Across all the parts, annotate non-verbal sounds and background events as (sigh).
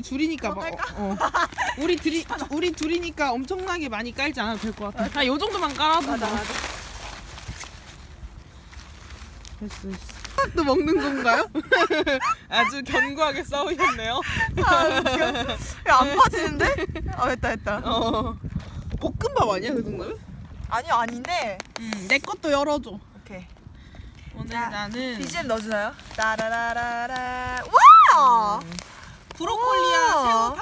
우리 둘이니까 막, 어, 어. 우리 둘이 우리 둘이니까 엄청나게 많이 깔지 않아도 될 것 같아. 아요 정도만 깔아도 맞아 뭐. 맞아. 됐어 됐어. 또 먹는 건가요? (laughs) 아주 견고하게 싸우셨네요. 아 웃겨. 야 안 빠지는데? 아 됐다 됐다. 어. 볶음밥 아니야 그 정도면? 아니요 아닌데. 응. 내 것도 열어줘. 오케이. 오늘 자, 나는 BGM 넣어주나요? 따라라라라. 와! 브로콜리와 우와. 새우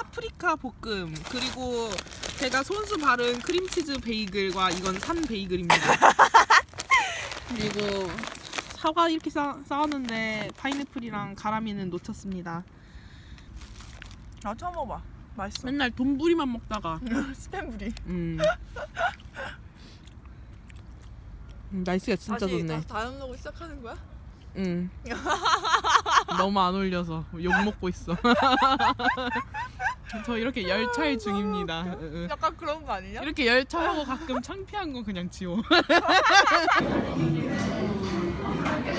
파프리카 볶음 그리고 제가 손수 바른 크림치즈 베이글과 이건 산 베이글입니다. (laughs) 그리고 사과 이렇게 싸, 싸왔는데 파인애플이랑 가라미는 놓쳤습니다. 아 처음 먹어봐. 맛있어. 맨날 돈부리만 먹다가 (laughs) 스팸부리. 음. 음, 날씨가 진짜 좋네. 다음 먹고 시작하는 거야? 응. (laughs) 너무 안 올려서 욕 먹고 있어. 저 이렇게 열차의 중입니다. 응, 응. 약간 그런 거 아니냐? 이렇게 열차하고 가끔 창피한 건 그냥 지워. (laughs)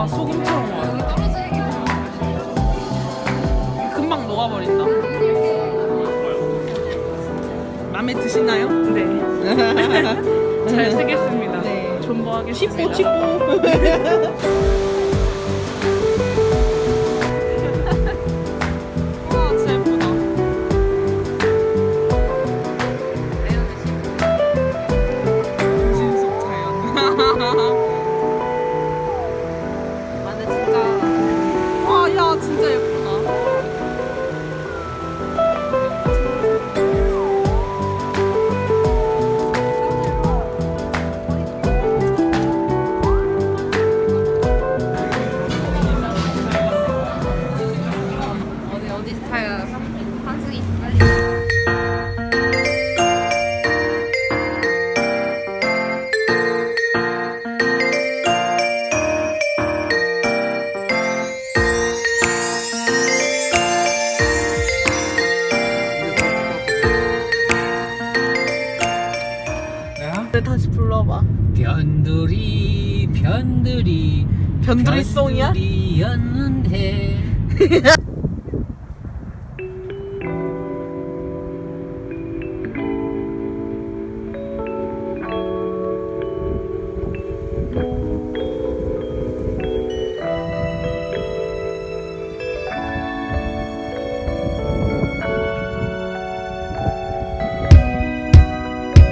와 소금처럼 와. 금방 녹아버린다. 마음에 드시나요? 네, (laughs) 잘 쓰겠습니다. 네. 존버하겠습니다. 치뽀 치뽀. (laughs) 어디 스타일 환승이 빨리. 네, 다시 불러봐. 변두리 변두리 변두리 송이야? 변두리였는데 (laughs)